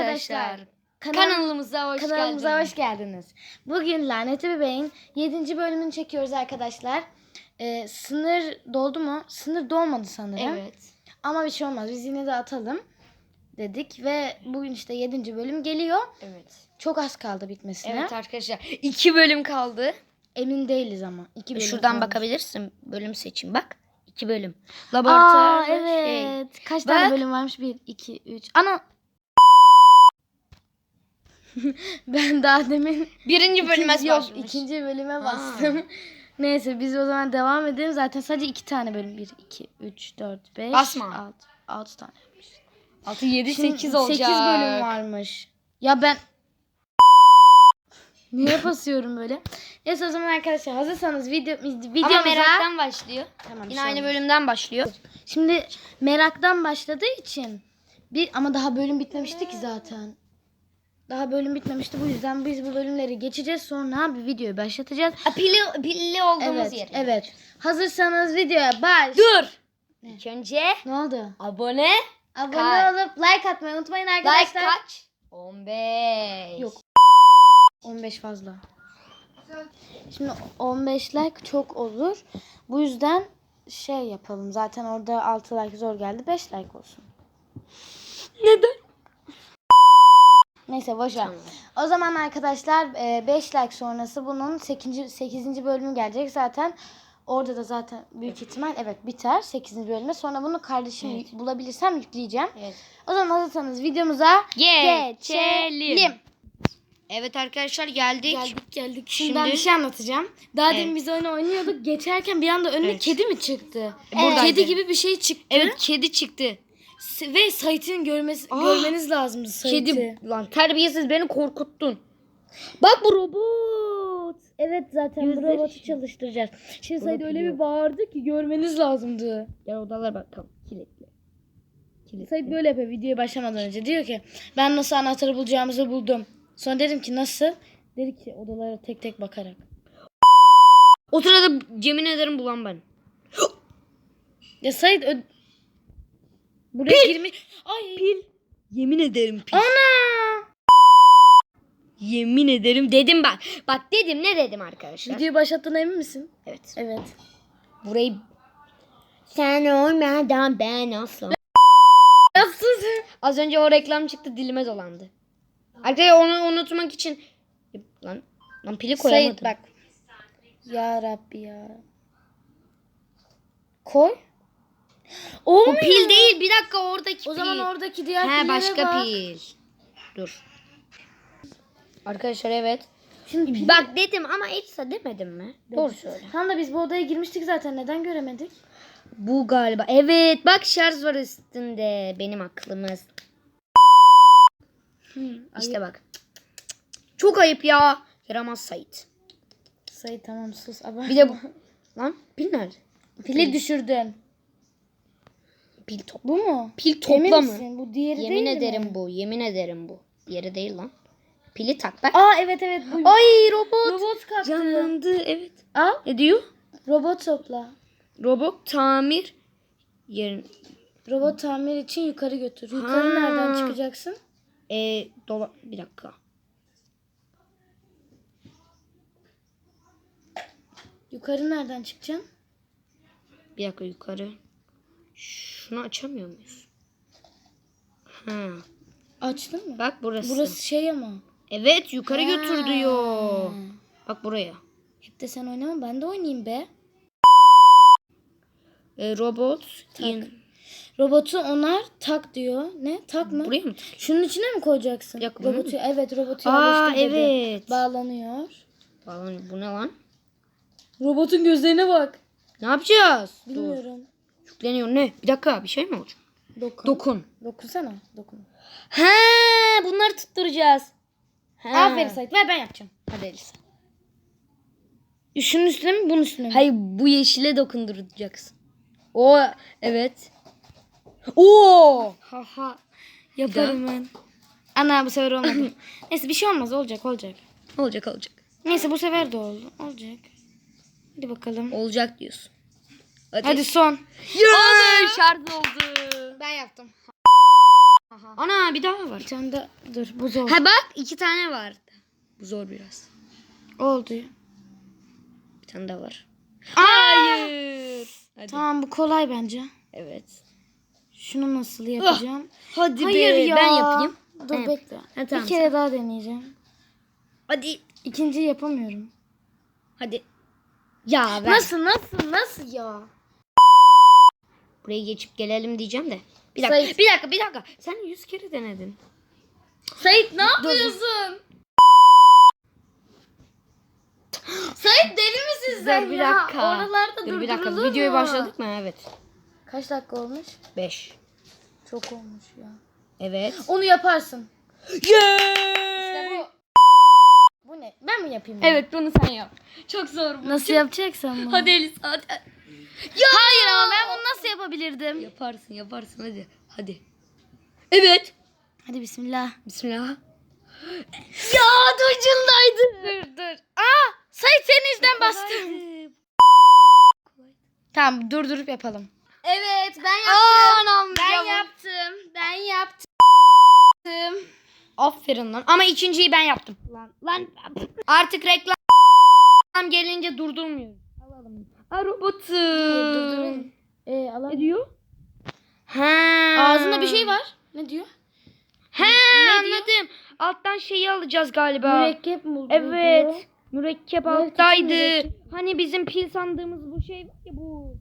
arkadaşlar. Kanal- Kanalımıza hoş Kanalımıza geldiniz. hoş geldiniz. Bugün Lanetli Bebeğin 7. bölümünü çekiyoruz arkadaşlar. Ee, sınır doldu mu? Sınır dolmadı sanırım. Evet. Ama bir şey olmaz. Biz yine de atalım dedik ve bugün işte 7. bölüm geliyor. Evet. Çok az kaldı bitmesine. Evet arkadaşlar. iki bölüm kaldı. Emin değiliz ama. 2 bölüm Şuradan kalmış. bakabilirsin. Bölüm seçim bak. İki bölüm. Aa Laboratuvar. şey. evet. Kaç tane Bak. bölüm varmış? 1, 2, 3. Ana. ben daha demin Birinci bölüme İkinci- yok, ikinci bölüme bastım. Neyse biz o zaman devam edelim. Zaten sadece iki tane bölüm. 1, 2, 3, 4, 5, Basma. 6. 6 tane. Altı, yedi, Şimdi sekiz olacak. 8 bölüm varmış. Ya ben... Niye basıyorum böyle? Neyse o zaman arkadaşlar hazırsanız video, videomuza... Ama meraktan başlıyor. Tamam, bir Yine aynı bölümden başlıyor. Şimdi meraktan başladığı için bir ama daha bölüm bitmemişti ki zaten. Daha bölüm bitmemişti bu yüzden biz bu bölümleri geçeceğiz sonra bir videoyu başlatacağız. A, pilli, pilli olduğumuz Evet, yer. evet. Hazırsanız videoya baş. Dur. İlk önce Ne oldu? abone. Abone Kaç? olup like atmayı unutmayın Like arkadaşlar. kaç? 15. Yok. 15 fazla. Şimdi 15 like çok olur. Bu yüzden şey yapalım. Zaten orada 6 like zor geldi. 5 like olsun. Neden? Neyse boş ver. O zaman arkadaşlar 5 like sonrası bunun 8. 8. bölümü gelecek zaten. Orada da zaten büyük ihtimal evet biter 8. bölüme. Sonra bunu kardeşim Evet. bulabilirsem yükleyeceğim. Evet. O zaman hazırsanız videomuza Geçelim. Evet arkadaşlar geldik. Geldik geldik. Şimdi, Şimdi- ben bir şey anlatacağım. Daha Evet. demin biz oyunu oynuyorduk. Geçerken bir anda önüme Evet. kedi mi çıktı? buradaydı. Kedi gibi bir şey çıktı. Evet kedi çıktı. Ve Sait'in görmesi, Ah! görmeniz lazımdı Sait'i. Kedi lan terbiyesiz beni korkuttun. Bak bu robot. Evet zaten bu Gözleri- robotu çalıştıracağız. Şimdi Sait öyle bir bağırdı ki görmeniz lazımdı. Gel odalara bakalım. Kilitli. Kilitli. Sait böyle yapıyor videoya başlamadan önce. Diyor ki ben nasıl anahtarı bulacağımızı buldum. Sonra dedim ki nasıl? Dedi ki odalara tek tek bakarak. O sırada yemin ederim bulan ben. Ya Sait buraya girmiş. Ay. Pil. Yemin ederim pil. Ana! Yemin ederim dedim bak. Bak dedim ne dedim arkadaşlar. Videoyu başlattığına emin misin? Evet. Evet. Burayı sen olmadan ben asla. Yapsın Az önce o reklam çıktı dilime dolandı. Arkadaşlar onu unutmak için lan lan pili koyamadım. Sait bak. Ya Rabbi ya. Koy. O Olmuyor. pil değil bir dakika oradaki O pil. zaman oradaki diğer He pillere başka bak. pil. Dur. Arkadaşlar evet. Şimdi pil... Bak dedim ama Elsa demedim mi? Doğru söyle. Tam da biz bu odaya girmiştik zaten. Neden göremedik? Bu galiba. Evet bak şarj var üstünde. Benim aklımız. İşte bak. Çok ayıp ya. Yaramaz Sait. Sait tamam sus. Abartma. Bir de bu. Lan pil nerede? Pili düşürdün. Pil top. Bu mu? Pil Emin topla mı? misin? Bu diğeri Yemin değil ederim mi? bu. Yemin ederim bu. Diğeri değil lan. Pili tak bak. Aa evet evet bu. Ay robot. Robot kalktı. Canlandı evet. Al. Ne diyor? Robot topla. Robot tamir yerin. Robot tamir için yukarı götür. Yukarı Ha. nereden çıkacaksın? E, dola bir dakika. Yukarı nereden çıkacaksın? Bir dakika yukarı. Şunu açamıyor muyuz? Ha. Açtın mı? Bak burası. Burası şey ama. Evet yukarı Ha. götür diyor. Bak buraya. Hep de sen oynama ben de oynayayım be. E, robot. in- Robotu onar tak diyor. Ne? Tak mı? Buraya mı? Şunun içine mi koyacaksın? Bunu robotu, evet robotu Aa evet. Bağlanıyor. Falan bu ne lan? Robotun gözlerine bak. Ne yapacağız? Dur. Yükleniyor ne? Bir dakika bir şey mi olacak? Dokun. Dokun. Dokunsana. Dokun. He, bunları tutturacağız. He. Aferin Sait. Ver ben yapacağım. Hadi Elisa. Şunun üstüne mi bunun üstüne mi? Hayır bu yeşile dokunduracaksın. O evet. Oo! Haha. Yaparım ben. Ana bu sefer olmadı. Neyse bir şey olmaz. Olacak olacak. Olacak olacak. Neyse bu sefer de oldu. Olacak. Hadi bakalım. Olacak diyorsun. Hadi. Hadi son. Oldu. Şarj oldu. Ben yaptım. Aha. Ana bir daha var. Bir tane de dur bu zor. Ha bak iki tane vardı. Bu zor biraz. Oldu. Bir tane daha var. Hayır. Hadi. Tamam bu kolay bence. Evet. Şunu nasıl yapacağım? Hadi Hayır be. ya. Ben yapayım. Dur Ben bekle. Ha, tamam, Bir kere daha deneyeceğim. Hadi. İkinciyi yapamıyorum. Hadi. Ya ben Nasıl nasıl nasıl ya? Buraya geçip gelelim diyeceğim de. Bir dakika. Sayın- Bir dakika, bir dakika. Sen yüz kere denedin. Sait ne yapıyorsun? Sait deli misin sen Dur bir ya? dakika. Oralarda Dur bir dakika. durdurulur Videoya mu? başladık mı? Evet. Kaç dakika olmuş? 5. Çok olmuş ya. Evet. Onu yaparsın. Yeah! Ne? Ben mi yapayım? bunu? Evet bunu sen yap. Çok zor bu. Nasıl yapacaksan bunu? Hadi Elis hadi. Hayır ama ben bunu nasıl yapabilirdim? Yaparsın yaparsın hadi. Hadi. Evet. Hadi bismillah. Bismillah. Ya ucundaydı. Dur dur. Aa! Sait senin yüzünden bastım. Tamam durdurup yapalım. Evet ben yaptım. Anam ben yaptım. Ben yaptım. Aferin lan. Ama ikinciyi ben yaptım. Lan lan. Artık reklam gelince durdurmuyoruz. Alalım. Ha robotu. Durdurun. Ee, alalım. Ne diyor? Ha. Ağzında bir şey var. Ne diyor? He anladım. Alttan şeyi alacağız galiba. Mürekkep mi? Evet. Mürekkep Evet, alttaydı. mürekkep. Hani bizim pil sandığımız bu şey var ya bu.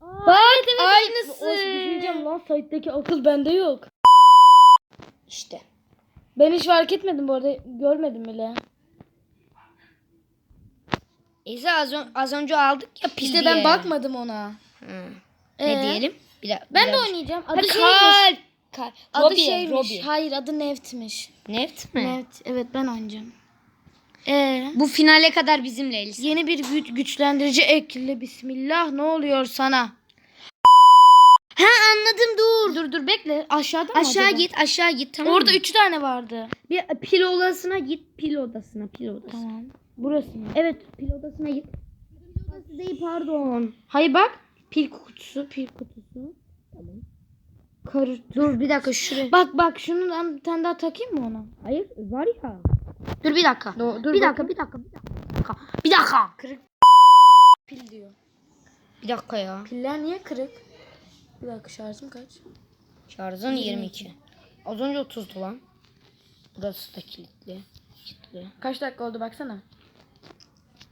Aa, Bak evet, evet, aynısı. O, düşüneceğim lan site'deki akıl bende yok. İşte. Ben hiç fark etmedim bu arada. Görmedim bile. İşte az, ön- az önce aldık ya pil İşte diye. ben bakmadım ona. Hı. Ee? Ne diyelim? Bir dakika. Ben de oynayacağım. Adı şeymiş. Kalp. Adı Robbie, şeymiş. Robbie. Hayır adı Neft'miş. Neft mi? Neft. Evet ben oynayacağım. Ee, Bu finale kadar bizimle Elis. yeni bir güç güçlendirici ekle. Bismillah ne oluyor sana? Ha anladım dur. Dur dur bekle. Aşağıda mı Aşağı acaba? git aşağı git tamam Orada mı? üç tane vardı. Bir pil odasına git pil odasına pil odasına. Tamam. Burası mı? Evet pil odasına git. Pil odası değil pardon. Hayır bak. Pil kutusu, pil kutusu. Tamam. Karı. Dur bir dakika şuraya. Bak bak şundan bir tane daha takayım mı ona? Hayır var ya. Dur bir dakika. Dur, dur bir bak. dakika bir dakika bir dakika. Bir dakika. Kırık pil diyor. Bir dakika ya. Piller niye kırık? Bir dakika şarjım kaç? Şarjın 22. Az önce 30'du lan. Burası da kilitli. Kilitli. Kaç dakika oldu baksana.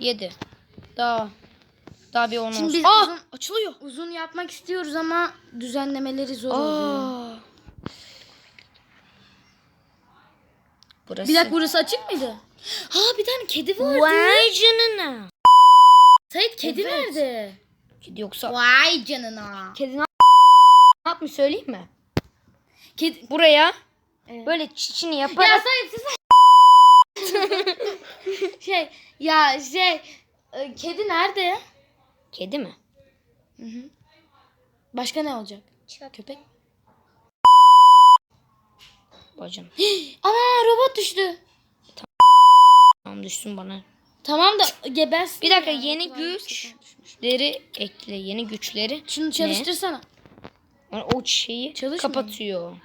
7. Daha daha bir 10 Şimdi olsun. biz Aa! uzun, açılıyor. Uzun yapmak istiyoruz ama düzenlemeleri zor oluyor. Aa. Burası. Bir dakika burası açık mıydı? Ha bir tane kedi vardı. Vay canına. Sait kedi Evet. nerede? Kedi yoksa Vay canına. kedi ne yapmış söyleyeyim mi? Kedi. Buraya Evet. böyle çiçini Ya yaparak Sait siz şey ya şey e, kedi nerede? kedi mi? Hı hı. Başka ne olacak? Köpek. Bacım. Ana robot düştü. Tamam düşsün bana. Tamam da gebers. Bir dakika yeni güçleri ekle. Yeni güçleri. Şunu çalıştırsana. Yani o şeyi Çalışmıyor. kapatıyor.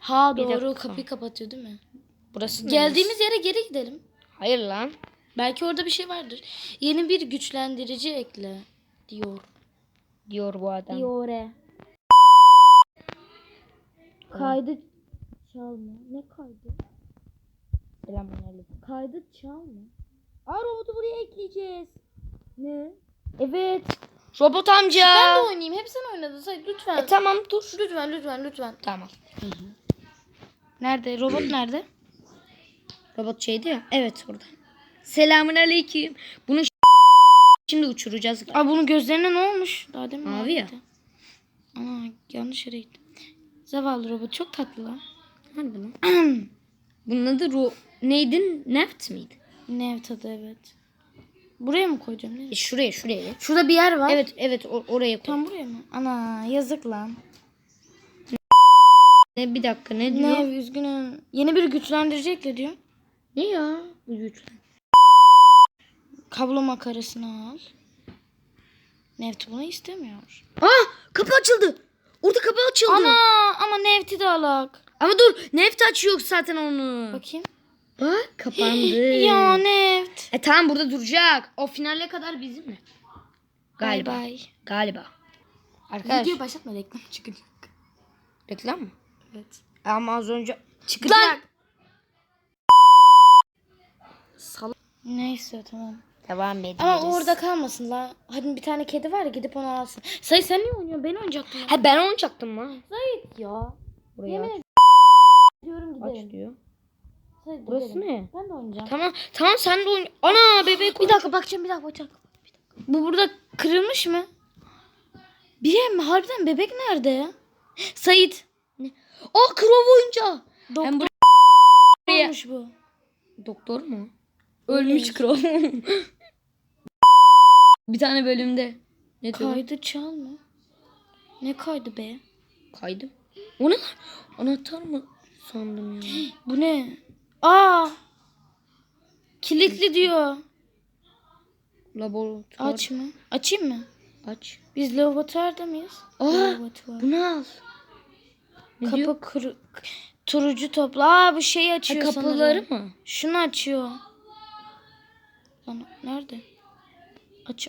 Ha Bir doğru dakika. kapıyı kapatıyor değil mi? Burası neresi? Geldiğimiz yere geri gidelim. Hayır lan. Belki orada bir şey vardır. Yeni bir güçlendirici ekle diyor. Diyor bu adam. Diyor. Kaydı çalma. Ne kaydı? Selamünaleyküm. Kaydı çalma. Aa robotu buraya ekleyeceğiz. Ne? Evet. Robot amca. Ben de oynayayım. Hep sen oynadın. Say lütfen. E, tamam dur. Lütfen lütfen lütfen. Tamam. Nerede? Robot nerede? Robot şeydi ya. Evet orada. Selamünaleyküm. Bunu şimdi uçuracağız. Aa bunun gözlerine ne olmuş? Daha demin Mavi ya. maviydi. Ana yanlış yere gittim. Zavallı robot çok tatlı lan. Harbi lan. Bunun adı ro neydi? Neft miydi? Ne tadı evet. Buraya mı koyacağım? Ne? E, şuraya şuraya. Şurada bir yer var. Evet evet o- oraya koy. Tam buraya mı? Ana yazık lan. Ne bir dakika ne diyor? Ne üzgünüm. Yeni bir güçlendirici ekle diyor. Ne ya? Bu güçlü. Kablo makarasını al. Neft bunu istemiyor. Ah kapı açıldı. Orada kapı açıldı. Ana ama Neft'i de alak. Ama dur neft açıyor zaten onu. Bakayım. Bak kapandı. ya neft. E tamam burada duracak. O finale kadar bizim mi? Galiba. Bay bay. Galiba. Arkadaş Video başlatma reklam çıkacak. reklam mı? Evet. Ama az önce çıkacak. Sal Neyse tamam. Devam ediyoruz. Ama o orada kalmasın la. Hadi bir tane kedi var ya gidip onu alsın. Sayı sen niye oynuyorsun? Ben oynayacaktım. ya. Ha ben oynayacaktım mı? Zahit ya. Buraya Yemin aç, ederim. Diyorum aç gidelim. diyor. Burası gidelim. ne? Ben de oynayacağım. Tamam tamam sen de oyna. Ana bebek Bir dakika bakacağım bir dakika bakacağım. Bir dakika. Bu burada kırılmış mı? Bir yer mi? Harbiden bebek nerede ya? Sait. Aa krov oyuncağı. Doktor Hem buraya... olmuş bu. Doktor mu? Ölmüş. Krov. bir tane bölümde. Ne diyor? Kaydı çalma. Ne kaydı be? Kaydı. O ne? Anahtar mı sandım ya? Bu ne? Aa! Kilitli diyor. Laboratuvar. Aç mı? Açayım mı? Aç. Biz laboratuvarda mıyız? Aa! Laboratuvar. Bunu al. Ne diyor? Kapı kuru... Turucu topla. Aa bu şeyi Ha, açıyor kapıları sanırım. mı? Şunu açıyor. Lan nerede? Aç.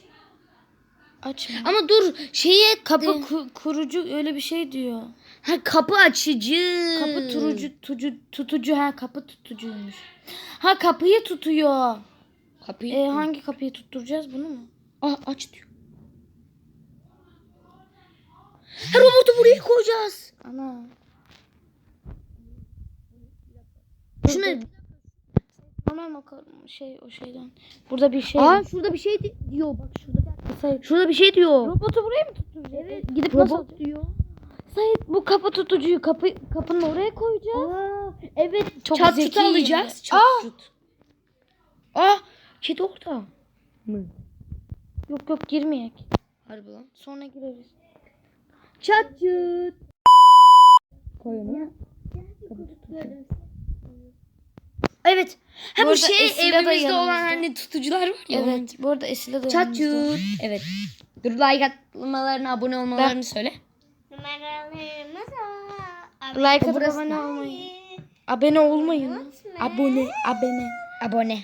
Açma. Ama dur şeye Kapı ku- kurucu öyle bir şey diyor. Ha kapı açıcı. Kapı turucu tucu, tutucu ha kapı tutucuymuş. Ha kapıyı tutuyor. Kapıyı. E, hangi kapıyı tutturacağız bunu mu? Aa, aç diyor. Ha, robotu buraya koyacağız. Ana. Şunu. Tamam ka- şey o şeyden. Burada bir şey. Aa şurada bir şey di- diyor. Bak şurada. Sayit. Şurada bir şey diyor. Robotu buraya mı tutturacağız? Evet. Gidip nasıl? Robot diyor. Sayit bu kapı tutucuyu kapı kapının oraya koyacağız. Aa, evet. Çok çat çut alacağız. ben. Çat Aa! çut. Aa kedi orada. Mı? Yok yok girmeyek. Harbi lan. Sonra gireriz. Çat çut. Koy onu. Evet. Ha Bu bu şey evimizde olan hani tutucular var ya. Evet. Bu arada Esila da Çat çut. Evet. Dur like atmalarını, abone olmalarını söyle. Numaralarımız var. Like atıp Burası abone olmayın. Abone olmayın. Abone. Abone. Abone.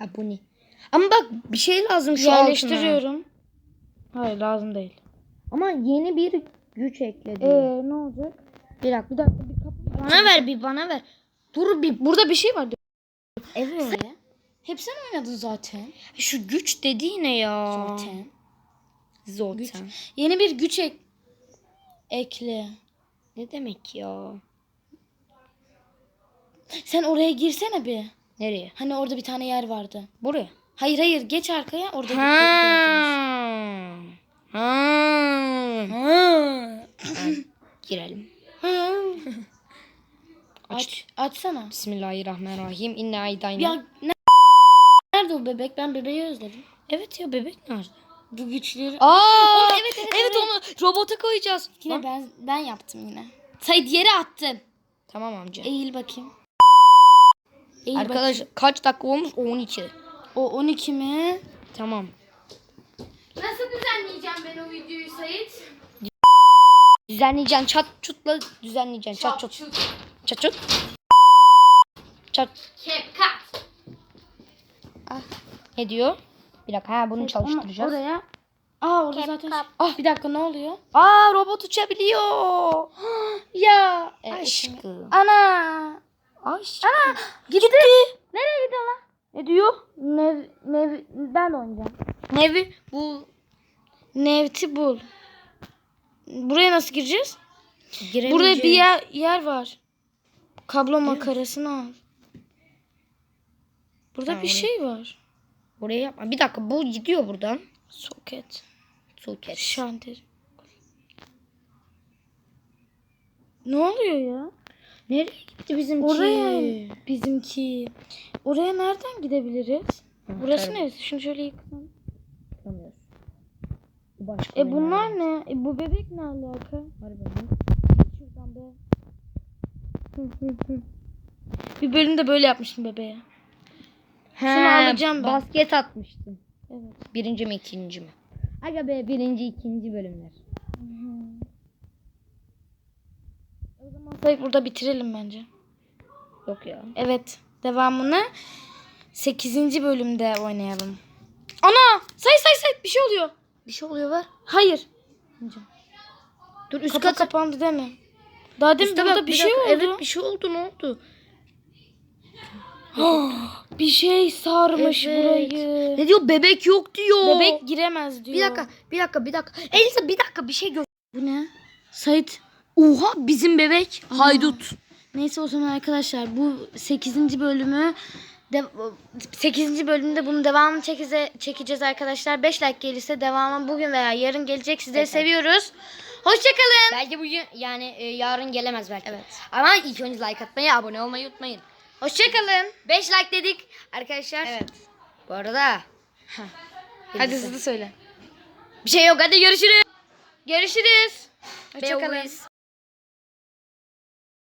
Abone. Ama bak bir şey lazım şu altına. Yerleştiriyorum. Hayır lazım değil. Ama yeni bir güç ekledi. Ee ne olacak? bir dakika bir dakika. Bir kapı. Bana ver bir bana ver. Dur bir. Burada bir şey var. Evet. Hep sen oynadın zaten. Şu güç dediği ne ya? Zaten. Zaten. Yeni bir güç ek ekle. Ne demek ya? Sen oraya girsene bir. Nereye? Hani orada bir tane yer vardı. Buraya. Hayır hayır geç arkaya orada Ha. Ha. Ha. Girelim. Aç. Açsana. Bismillahirrahmanirrahim. İnna aydayna. Ya ne- nerede o bebek? Ben bebeği özledim. Evet ya bebek nerede? Bu güçleri. Aa, evet, evet, evet onu robota koyacağız. Yine Lan. ben ben yaptım yine. Sayın yere attın. Tamam amca. Eğil bakayım. Eğil Arkadaş bakayım. kaç dakika olmuş? 12. O 12 mi? Tamam. Nasıl düzenleyeceğim ben o videoyu Sayit? Düzenleyeceksin. Çat çutla düzenleyeceksin. Çat çut. Çat çut. Çat. Kepkat. Ne diyor? Bir dakika ha bunu çalıştıracağız. Oraya. Aa orada zaten. Ah bir dakika ne oluyor? Aa robot uçabiliyor. Ya. Aşkım. Ana. Aşkım. Gitti. Nereye gidiyor lan? Ne diyor? Nev, nev, ben oynayacağım. Nevi bu Nevti bul. Buraya nasıl gireceğiz? Burada bir yer, yer var. Kablo makarasını al. Burada Tamam, bir şey var. Buraya yapma. Bir dakika bu gidiyor buradan. Soket. Soket. Şantir. Ne oluyor ya? Nereye gitti bizimki? Oraya bizimki. Oraya nereden gidebiliriz? Burası tamam. neresi? Şunu şöyle yıkalım. Bu başka E bunlar ne? E bu bebek ne alaka? Harbiden. Şuradan be. Hı, hı, hı. Bir bölümde böyle yapmıştım bebeğe. He, Şunu alacağım ben. Basket atmıştım. Evet. Birinci mi ikinci mi? Aga be birinci ikinci bölümler. Sait burada bitirelim bence. Yok ya. Evet. Devamını 8. bölümde oynayalım. Ana! Say say say bir şey oluyor. Bir şey oluyor var. Hayır. Dur üst Kapı kat. kapandı mi? Daha demin burada bak, bir, şey oldu. Evet bir şey oldu ne oldu? bir şey sarmış Evet. burayı. Ne diyor bebek yok diyor. Bebek giremez diyor. Bir dakika bir dakika bir dakika. Elisa bir dakika bir şey gör. Bu ne? Sait. Oha bizim bebek. Haydut. Neyse o zaman arkadaşlar bu 8. bölümü de, 8. bölümde bunun devamını çekize, çekeceğiz arkadaşlar. 5 like gelirse devamı bugün veya yarın gelecek. Sizleri seviyoruz. Hoşçakalın. Belki bugün yani e, yarın gelemez belki. Evet. Ama ilk önce like atmayı, abone olmayı unutmayın. Hoşçakalın. 5 like dedik arkadaşlar. Evet. Bu arada Hadi hızlı söyle. bir şey yok hadi görüşürüz. Görüşürüz. Hoşçakalın.